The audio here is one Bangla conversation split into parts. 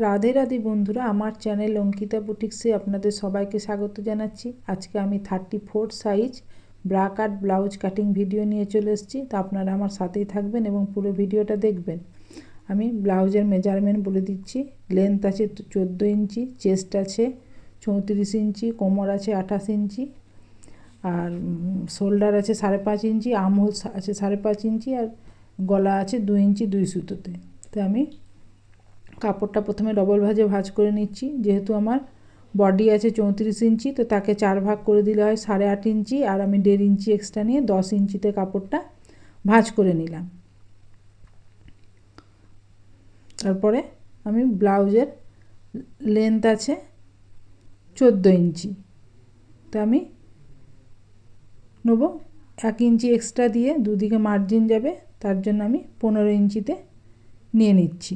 রাধে রাধে বন্ধুরা, আমার চ্যানেল অঙ্কিতা বুটিক্সে আপনাদের সবাইকে স্বাগত জানাচ্ছি। আজকে আমি thirty four size bra cut blouse cutting video নিয়ে চলে এসেছি। তা আপনারা আমার সাথেই থাকবেন এবং পুরো ভিডিওটা দেখবেন। আমি ব্লাউজের মেজারমেন্ট বলে দিচ্ছি। লেন্থ আছে চোদ্দ ইঞ্চি চেস্ট আছে চৌত্রিশ ইঞ্চি, কোমর আছে আঠাশ ইঞ্চি, আর শোল্ডার আছে সাড়ে পাঁচ ইঞ্চি আমহোল আছে সাড়ে পাঁচ ইঞ্চি, আর গলা আছে দু ইঞ্চি দুই সুতোতে। তো আমি কাপড়টা প্রথমে ডবল ভাজে ভাজ করে নিচ্ছি। যেহেতু আমার বডি আছে চৌত্রিশ ইঞ্চি, তো তাকে চার ভাগ করে দিলে হয় সাড়ে আট ইঞ্চি আর আমি দেড় ইঞ্চি এক্সট্রা নিয়ে দশ ইঞ্চিতে কাপড়টা ভাজ করে নিলাম। তারপরে আমি ব্লাউজের লেন্থ আছে চোদ্দ ইঞ্চি। তো আমি নেব এক ইঞ্চি এক্সট্রা দিয়ে, দুদিকে মার্জিন যাবে, তার জন্য আমি পনেরো ইঞ্চিতে নিয়ে নিচ্ছি।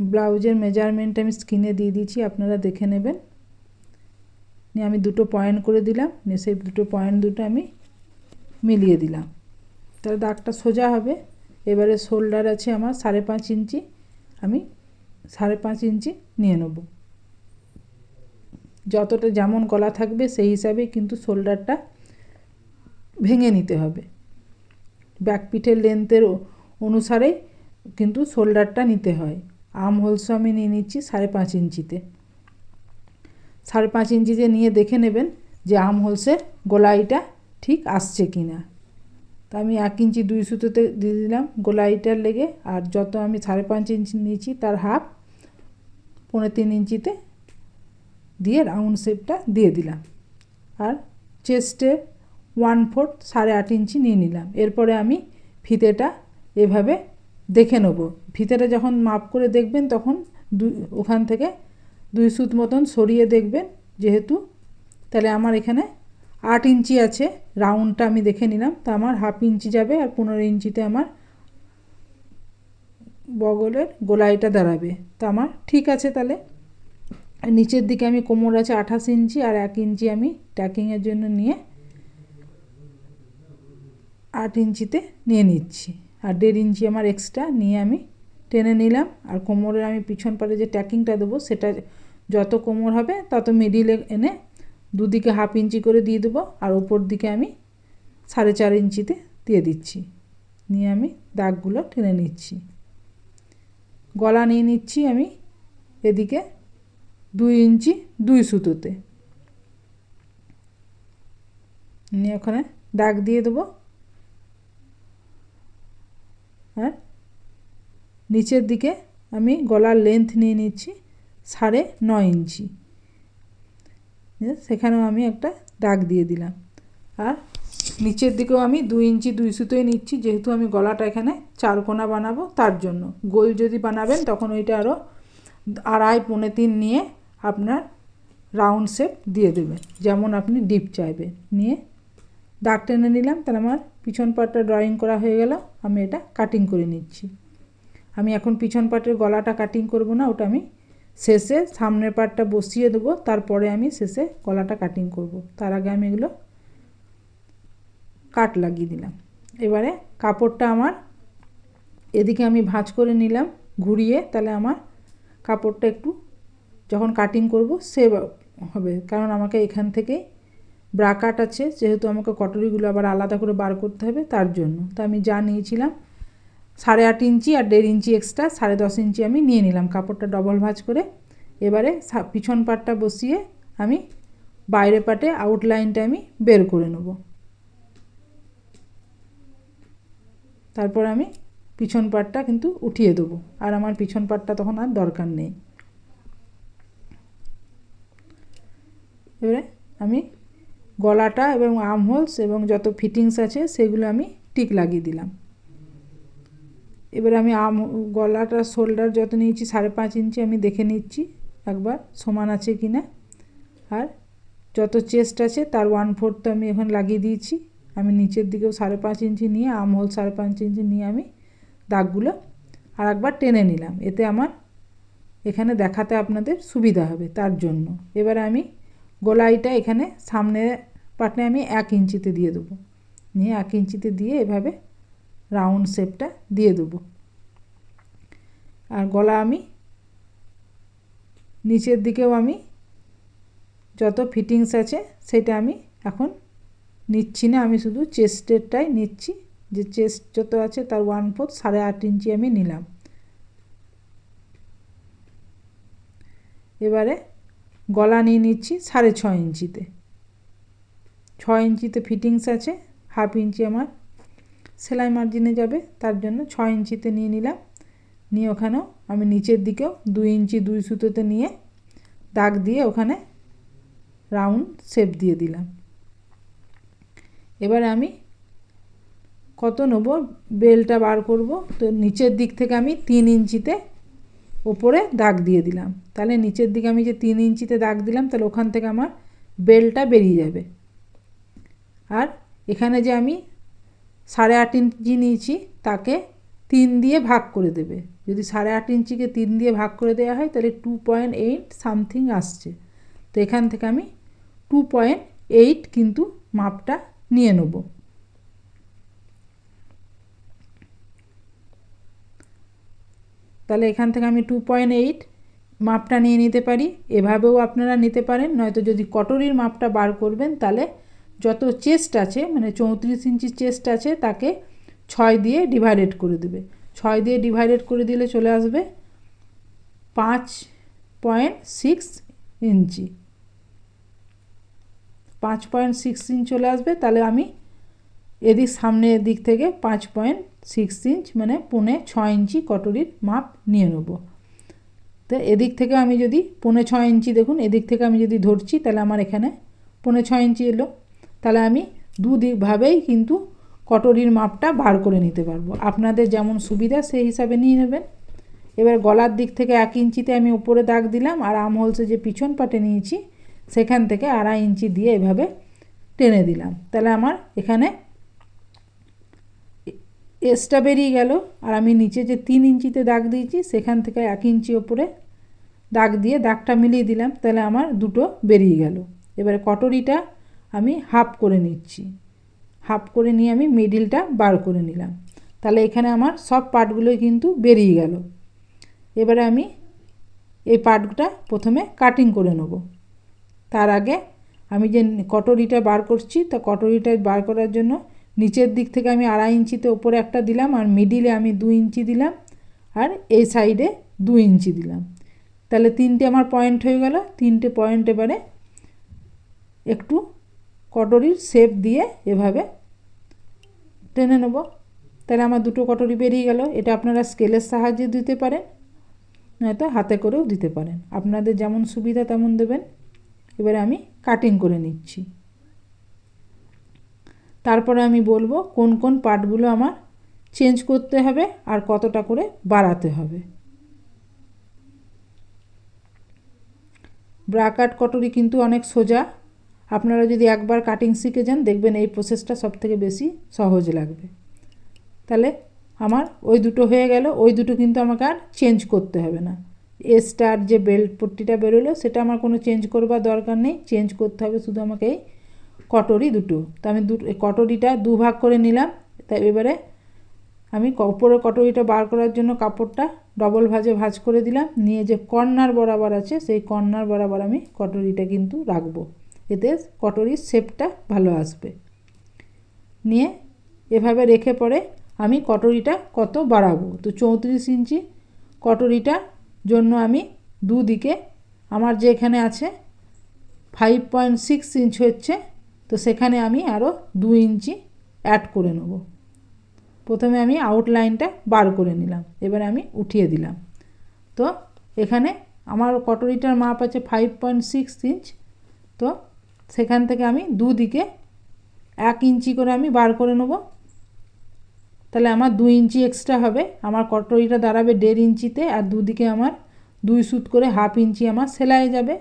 ব্লাউজের মেজারমেন্ট আমি স্ক্রিনে দিয়ে দিচ্ছি আপনারা দেখে নেবেন। নিয়ে আমি দুটো পয়েন্ট করে দিলাম, নিয়ে সেই দুটো পয়েন্ট দুটো আমি মিলিয়ে দিলাম। তাহলে দাগটা সোজা হবে। এবারে শোল্ডার আছে আমার সাড়ে পাঁচ ইঞ্চি, আমি সাড়ে পাঁচ ইঞ্চি নিয়ে নেব। যতটা যেমন গলা থাকবে, সেই হিসাবে কিন্তু শোল্ডারটা ভেঙে নিতে হবে। ব্যাক পিঠের লেন্থের অনুসারেই কিন্তু শোল্ডারটা নিতে হয়। আম হোলসও আমি নিয়ে নিচ্ছি সাড়ে পাঁচ ইঞ্চিতে। সাড়ে পাঁচ ইঞ্চিতে নিয়ে দেখে নেবেন যে আম হোলসের গোলাইটা ঠিক আসছে কি না তা আমি এক ইঞ্চি দুই সুতোতে দিয়ে দিলাম গোলাইটার লেগে, আর যত আমি সাড়ে পাঁচ ইঞ্চি নিয়েছি তার হাফ পনেরো তিন ইঞ্চিতে দিয়ে রাউন্ড শেপটা দিয়ে দিলাম। আর চেস্টের ওয়ান ফোর্থ সাড়ে আট ইঞ্চি নিয়ে নিলাম। এরপরে আমি ফিতেটা এভাবে দেখে নেব। ভিতরে যখন মাপ করে দেখবেন তখন দুই ওখান থেকে দুই সুত মতন সরিয়ে দেখবেন যেহেতু। তাহলে আমার এখানে আট ইঞ্চি আছে, রাউন্ডটা আমি দেখে নিলাম। তা আমার হাফ ইঞ্চি যাবে আর পনেরো ইঞ্চিতে আমার বগলের গোলাইটা দাঁড়াবে। তা আমার ঠিক আছে তাহলে। নিচের দিকে আমি কোমর আছে আঠাশ ইঞ্চি আর এক ইঞ্চি আমি ট্যাকিংয়ের জন্য নিয়ে আট ইঞ্চিতে নিয়ে নিচ্ছি। আর দেড় ইঞ্চি আমার এক্সট্রা নিয়ে আমি টেনে নিলাম। আর কোমরের আমি পিছন পাড়ে যে ট্যাকিংটা দেবো, সেটা যত কোমর হবে তত মিডিলে এনে দুদিকে হাফ ইঞ্চি করে দিয়ে দেবো আর ওপর দিকে আমি সাড়ে চার ইঞ্চিতে দিয়ে দিচ্ছি। নিয়ে আমি দাগগুলো টেনে নিচ্ছি। গলা নিয়ে নিচ্ছি আমি এদিকে দুই ইঞ্চি দুই সুতোতে। নিয়ে ওখানে দাগ দিয়ে দেবো। আর নিচের দিকে আমি গলার লেন্থ নিয়ে নিচ্ছি সাড়ে নয় ইঞ্চি। সেখানেও আমি একটা দাগ দিয়ে দিলাম। আর নিচের দিকেও আমি দুই ইঞ্চি দুই সুতোই নিচ্ছি, যেহেতু আমি গলাটা এখানে চারকোনা বানাবো তার জন্য। গোল যদি বানাবেন, তখন ওইটা আরও আড়াই, পৌনে তিন নিয়ে আপনার রাউন্ড শেপ দিয়ে দেবেন। যেমন আপনি ডিপ চাইবেন। নিয়ে দাগ টেনে নিলাম, তাহলে আমার পিছন পাটটা ড্রয়িং করা হয়ে গেল, আমি এটা কাটিং করে নিচ্ছি। আমি এখন পিছন পাটের গলাটা কাটিং করব না, ওটা আমি শেষে সামনের পাটটা বসিয়ে দেবো, তারপরে আমি শেষে গলাটা কাটিং করব। তার আগে আমি এগুলো কাট লাগিয়ে দিলাম। এবারে কাপড়টা আমার এদিকে আমি ভাঁজ করে নিলাম, ঘুরিয়ে তাহলে আমার কাপড়টা একটু যখন কাটিং করব সে হবে। কারণ আমাকে এখান থেকে ব্রাকাট আছে, যেহেতু আমাকে কটরিগুলো আবার আলাদা করে বার করতে হবে তার জন্য। তা আমি যা নিয়েছিলাম, সাড়ে আট ইঞ্চি আর দেড় ইঞ্চি এক্সট্রা সাড়ে দশ ইঞ্চি আমি নিয়ে নিলাম কাপড়টা ডবল ভাজ করে। এবারে পিছন পাটটা বসিয়ে আমি বাইরে পাটে আউটলাইনটা আমি বের করে নেব। তারপর আমি পিছন পাটটা কিন্তু উঠিয়ে দেবো, আর আমার পিছন পাটটা তখন আর দরকার নেই। এবারে আমি গলাটা এবং আর্ম হোলস এবং যত ফিটিংস আছে সেগুলো আমি টিক লাগিয়ে দিলাম। এবার আমি আম গলাটা শোল্ডার যত নিয়েছি সাড়ে পাঁচ ইঞ্চি আমি দেখে নিচ্ছি একবার সমান আছে কি না। আর যত চেস্ট আছে তার ওয়ান ফোর্থ আমি এখন লাগিয়ে দিয়েছি। আমি নিচের দিকেও সাড়ে পাঁচ ইঞ্চি নিয়ে আম হোল সাড়ে পাঁচ ইঞ্চি নিয়ে আমি দাগগুলো আর একবার টেনে নিলাম। এতে আমার এখানে দেখাতে আপনাদের সুবিধা হবে তার জন্য। এবারে আমি গোলাইটা এখানে সামনে পাটনে আমি এক ইঞ্চিতে দিয়ে দেবো। নিয়ে এক ইঞ্চিতে দিয়ে এভাবে রাউন্ড শেপটা দিয়ে দেবো। আর গলা আমি নিচের দিকেও আমি যত ফিটিংস আছে সেটা আমি এখন নিচ্ছি না, আমি শুধু চেস্টেরটাই নিচ্ছি। যে চেস্ট যত আছে তার ওয়ান ফোর্থ সাড়ে আট ইঞ্চি আমি নিলাম। এবারে গলা নিয়ে নিচ্ছি সাড়ে ছ ইঞ্চিতে। ছ ইঞ্চিতে ফিটিংস আছে, হাফ ইঞ্চি আমার সেলাই মার্জিনে যাবে, তার জন্য ছ ইঞ্চিতে নিয়ে নিলাম। নিয়ে ওখানেও আমি নিচের দিকেও দুই ইঞ্চি দুই সুতোতে নিয়ে দাগ দিয়ে ওখানে রাউন্ড শেপ দিয়ে দিলাম। এবারে আমি কত নেব, বেলটা বার করব, তো নিচের দিক থেকে আমি তিন ইঞ্চিতে ওপরে দাগ দিয়ে দিলাম। তাহলে নিচের দিকে আমি যে তিন ইঞ্চিতে দাগ দিলাম, তাহলে ওখান থেকে আমার বেলটা বেরিয়ে যাবে। আর এখানে যে আমি সাড়ে আট ইঞ্চি নিয়েছি, তাকে তিন দিয়ে ভাগ করে দেবে। যদি সাড়ে আট ইঞ্চিকে তিন দিয়ে ভাগ করে দেওয়া হয়, তাহলে টু পয়েন্ট এইট সামথিং আসছে। তো এখান থেকে আমি টু পয়েন্ট এইট কিন্তু মাপটা নিয়ে নেব। তাহলে এখান থেকে আমি টু পয়েন্ট এইট মাপটা নিয়ে নিতে পারি। এভাবেও আপনারা নিতে পারেন, নয়তো যদি কটরির মাপটা বার করবেন, তাহলে যত চেস্ট আছে মানে চৌত্রিশ ইঞ্চি চেস্ট আছে, তাকে ছয় দিয়ে ডিভাইডেড করে দেবে। ছয় দিয়ে ডিভাইডেড করে দিলে চলে আসবে পাঁচ পয়েন্ট সিক্স ইঞ্চি। পাঁচ পয়েন্ট সিক্স ইঞ্চ চলে আসবে, তাহলে আমি এদিক সামনের দিক থেকে পাঁচ পয়েন্ট সিক্স ইঞ্চ মানে পৌনে ছ ইঞ্চি কটরির মাপ নিয়ে নেব। তো এদিক থেকে আমি যদি, পৌনে ছ ইঞ্চি দেখুন, এদিক থেকে আমি যদি ধরছি, তাহলে আমার এখানে পৌনে ছ ইঞ্চি এলো। তাহলে আমি দুদিকভাবেই কিন্তু কটরির মাপটা বার করে নিতে পারব। আপনাদের যেমন সুবিধা সেই হিসাবে নিয়ে নেবেন। এবার গলার দিক থেকে এক ইঞ্চিতে আমি উপরে দাগ দিলাম আর আম হোলসে যে পিছন পাটে নিয়েছি, সেখান থেকে আড়াই ইঞ্চি দিয়ে এভাবে টেনে দিলাম। তাহলে আমার এখানে এসটা বেরিয়ে গেল আর আমি নিচে যে তিন ইঞ্চিতে দাগ দিয়েছি, সেখান থেকে এক ইঞ্চি ওপরে দাগ দিয়ে দাগটা মিলিয়ে দিলাম। তাহলে আমার দুটো বেরিয়ে গেল। এবারে কটরিটা আমি হাফ করে নিচ্ছি। হাফ করে নিয়ে আমি মিডিলটা বার করে নিলাম। তাহলে এখানে আমার সব পার্টগুলোই কিন্তু বেরিয়ে গেল। এবারে আমি এই পার্টটা প্রথমে কাটিং করে নেব। তার আগে আমি যে কটরিটা বার করছি, তা কটরিটা বার করার জন্য নিচের দিক থেকে আমি আড়াই ইঞ্চিতে ওপরে একটা দিলাম আর মিডিলে আমি দু ইঞ্চি দিলাম আর এই সাইডে দু ইঞ্চি দিলাম। তাহলে তিনটে আমার পয়েন্ট হয়ে গেল। তিনটে পয়েন্ট এবারে একটু কটরির শেপ দিয়ে এভাবে টেনে নেব। তাহলে আমার দুটো কটরি বেরিয়ে গেল। এটা আপনারা স্কেলের সাহায্যে দিতে পারেন, নয়তো হাতে করেও দিতে পারেন। আপনাদের যেমন সুবিধা তেমন দেবেন। এবারে আমি কাটিং করে নিচ্ছি। তারপরে আমি বলব কোন কোন পার্টগুলো আমার চেঞ্জ করতে হবে আর কতটা করে বাড়াতে হবে। ব্রাকাট কটরি কিন্তু অনেক সোজা। আপনারা যদি একবার কাটিং শিখে যান, দেখবেন এই প্রসেসটা সব থেকে বেশি সহজ লাগবে। তাহলে আমার ওই দুটো হয়ে গেল, ওই দুটো কিন্তু আমাকে আর চেঞ্জ করতে হবে না। এস্টার যে বেল্ট পট্টিটা বেরোলো, সেটা আমার কোনো চেঞ্জ করবার দরকার নেই চেঞ্জ করতে হবে শুধু আমাকে এই কটরি দুটো। তো আমি দুটো কটরিটা দু ভাগ করে নিলাম তাই এবারে আমি উপরের কটরিটা বার করার জন্য কাপড়টা ডবল ভাজে ভাজ করে দিলাম, নিয়ে যে কর্নার বরাবর আছে, সেই কর্নার বরাবর আমি কটরিটা কিন্তু রাখব। এতে কটরির শেপটা ভালো আসবে। নিয়ে এভাবে রেখে পরে আমি কটরিটা কত বাড়াবো? তো চৌত্রিশ ইঞ্চি কটরিটার জন্য আমি দুদিকে, আমার যে এখানে আছে ফাইভ পয়েন্ট সিক্স ইঞ্চ হচ্ছে, তো সেখানে আমি আরও দু ইঞ্চি অ্যাড করে নেব। প্রথমে আমি আউটলাইনটা বার করে নিলাম, এবারে আমি উঠিয়ে দিলাম। তো এখানে আমার কটরিটার মাপ আছে ফাইভ পয়েন্ট সিক্স ইঞ্চ তো সেখান থেকে আমি দুদিকে এক ইঞ্চি করে আমি বার করে নেব। তাহলে আমার দু ইঞ্চি এক্সট্রা হবে। আমার কটরিটা দাঁড়াবে দেড় ইঞ্চিতে আর দুদিকে আমার দুই সুত করে হাফ ইঞ্চি আমার সেলাই যাবে।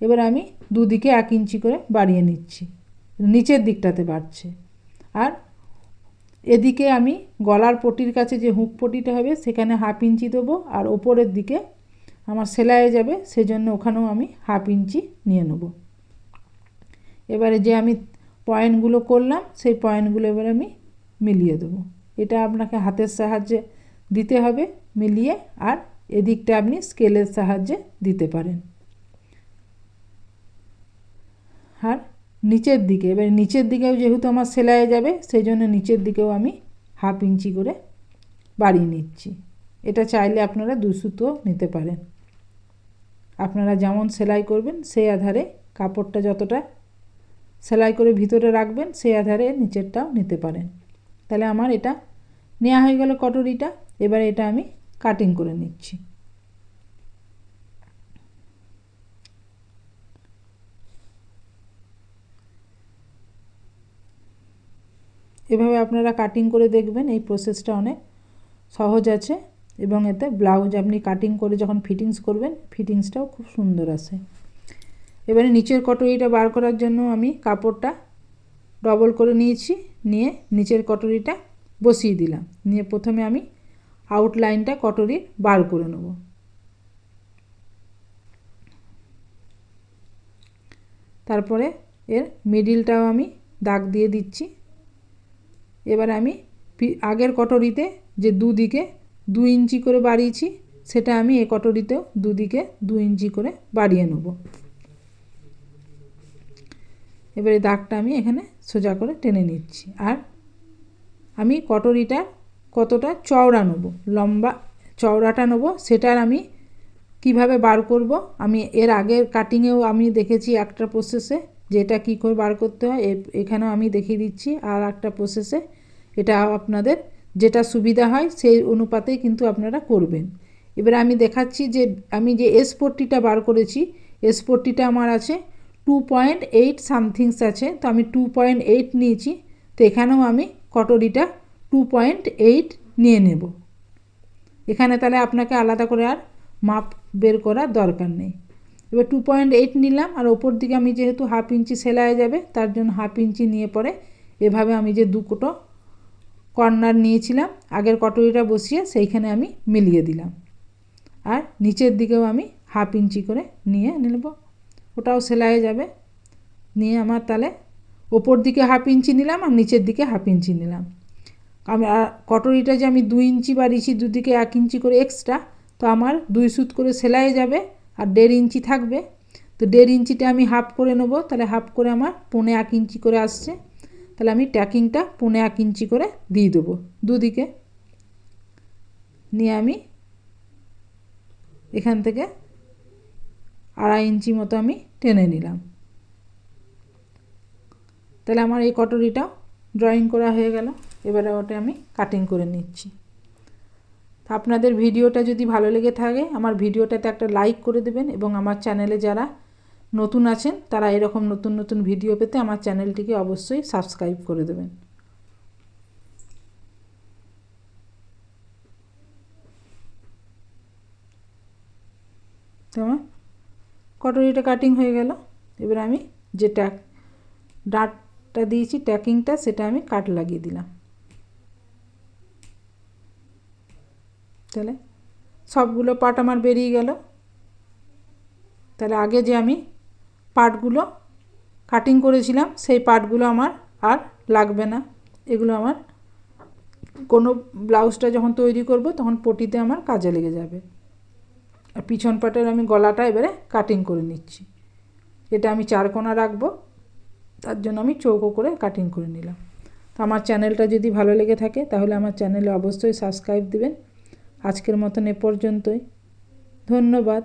এবার আমি দুদিকে এক ইঞ্চি করে বাড়িয়ে নিচ্ছি। নিচের দিকটাতে বাড়ছে। আর এদিকে আমি গলার পটির কাছে যে হুক পটিটা হবে সেখানে হাফ ইঞ্চি দেবো আর ওপরের দিকে আমার সেলাইয়ে যাবে, সেজন্য ওখানেও আমি হাফ ইঞ্চি নিয়ে নেব। এবারে যে আমি পয়েন্টগুলো করলাম, সেই পয়েন্টগুলো এবারে আমি মিলিয়ে দেবো। এটা আপনাকে হাতের সাহায্যে দিতে হবে মিলিয়ে, আর এদিকটা আপনি স্কেলের সাহায্যে দিতে পারেন। আর নিচের দিকে, এবার নিচের দিকেও যেহেতু আমার সেলাই যাবে সেই জন্য নিচের দিকেও আমি হাফ ইঞ্চি করে বাড়িয়ে নিচ্ছি। এটা চাইলে আপনারা দু সুতো নিতে পারেন। আপনারা যেমন সেলাই করবেন, সেই আধারে কাপড়টা যতটা সেলাই করে ভিতরে রাখবেন, সেই আধারে নিচেরটাও নিতে পারেন। তাহলে আমার এটা নেওয়া হয়ে গেল কটরিটা, এবার এটা আমি কাটিং করে নিচ্ছি। এভাবে আপনারা কাটিং করে দেখবেন, এই প্রসেসটা অনেক সহজ আছে এবং এতে ব্লাউজ আপনি কাটিং করে যখন ফিটিংস করবেন ফিটিংসটাও খুব সুন্দর আসে এবারে নিচের কটরিটা বার করার জন্য আমি কাপড়টা ডবল করে নিয়েছি, নিয়ে নিচের কটরিটা বসিয়ে দিলাম। নিয়ে প্রথমে আমি আউটলাইনটা কটরির বার করে নেব। তারপরে এর মিডিলটাও আমি দাগ দিয়ে দিচ্ছি। এবার আমি আগের কটরিতে যে দুদিকে দু ইঞ্চি করে বাড়িয়েছি, সেটা আমি এ কটরিতেও দুদিকে দু ইঞ্চি করে বাড়িয়ে নেব। এবারে দাগটা আমি এখানে সোজা করে টেনে নিচ্ছি। আর আমি কটরিটা কতটা চওড়া নেব, লম্বা চওড়াটা নেব, সেটার আমি কীভাবে বার করব? আমি এর আগের কাটিংয়েও আমি দেখেছি একটা প্রসেসে যেটা কী করে বার করতে হয় এখানেও আমি দেখিয়ে দিচ্ছি। আর একটা প্রসেসে এটা আপনাদের যেটা সুবিধা হয়, সেই অনুপাতেই কিন্তু আপনারা করবেন। এবার আমি দেখাচ্ছি যে আমি যে এসপট্টিটা বার করেছি এসপট্টিটা আমার আছে টু পয়েন্ট এইট সামথিংস আছে, তো আমি টু পয়েন্ট এইট নিয়েছি, তো এখানেও আমি কটরিটা টু পয়েন্ট এইট নিয়ে নেব। এখানে তাহলে আপনাকে আলাদা করে আর মাপ বের করার দরকার নেই। এবার টু পয়েন্ট এইট নিলাম, আর ওপর দিকে আমি যেহেতু হাফ ইঞ্চি সেলাই যাবে, তার জন্য হাফ ইঞ্চি নিয়ে পরে এভাবে আমি যে দু কোটো কর্নার নিয়েছিলাম, আগের কটরিটা বসিয়ে সেইখানে আমি মিলিয়ে দিলাম। আর নিচের দিকেও আমি হাফ ইঞ্চি করে নিয়ে নেব। ওটাও সেলাই যাবে। নিয়ে আমার তাহলে ওপর দিকে হাফ ইঞ্চি নিলাম আর নিচের দিকে হাফ ইঞ্চি নিলাম। আমি কটরিটা যে আমি দুই ইঞ্চি বাড়িয়েছি দুদিকে এক ইঞ্চি করে এক্সট্রা তো আমার দুই সুত করে সেলাই যাবে আর দেড় ইঞ্চি থাকবে। তো দেড় ইঞ্চিটা আমি হাফ করে নেব, তাহলে হাফ করে আমার পৌনে এক ইঞ্চি করে আসছে। তাহলে আমি ট্যাকিংটা পৌনে এক ইঞ্চি করে দিয়ে দেবো দুদিকে। নিয়ে আমি এখান থেকে আড়াই ইঞ্চি মতো আমি টেনে নিলাম। তাহলে আমার এই কটরিটাও ড্রয়িং করা হয়ে গেল। এবারে ওটা আমি কাটিং করে নিচ্ছি। আপনাদের ভিডিওটা যদি ভালো লেগে থাকে, আমার ভিডিওটাতে একটা লাইক করে দেবেন এবং আমার চ্যানেলে যারা নতুন আছেন, তারা এরকম নতুন নতুন ভিডিও পেতে আমার চ্যানেলটিকে অবশ্যই সাবস্ক্রাইব করে দেবেন। তোমার কটরিটা কাটিং হয়ে গেল। এবার আমি যে ট্যাক ডাটটা দিয়েছি ট্যাকিংটা সেটা আমি কাট লাগিয়ে দিলাম। তাহলে সবগুলো পার্ট আমার বেরিয়ে গেল। তাহলে আগে যে আমি পার্টগুলো কাটিং করেছিলাম, সেই পার্টগুলো আমার আর লাগবে না। এগুলো আমার কোনো ব্লাউজটা যখন তৈরি করব, তখন পটিতে আমার কাজে লেগে যাবে। আর পিছন পাটের আমি গলাটা এবারে কাটিং করে নিচ্ছি। এটা আমি চার কোনা রাখব, তার জন্য আমি চৌকো করে কাটিং করে নিলাম। তো আমার চ্যানেলটা যদি ভালো লেগে থাকে, তাহলে আমার চ্যানেলে অবশ্যই সাবস্ক্রাইব দিবেন। আজকের মতন এ পর্যন্তই। ধন্যবাদ।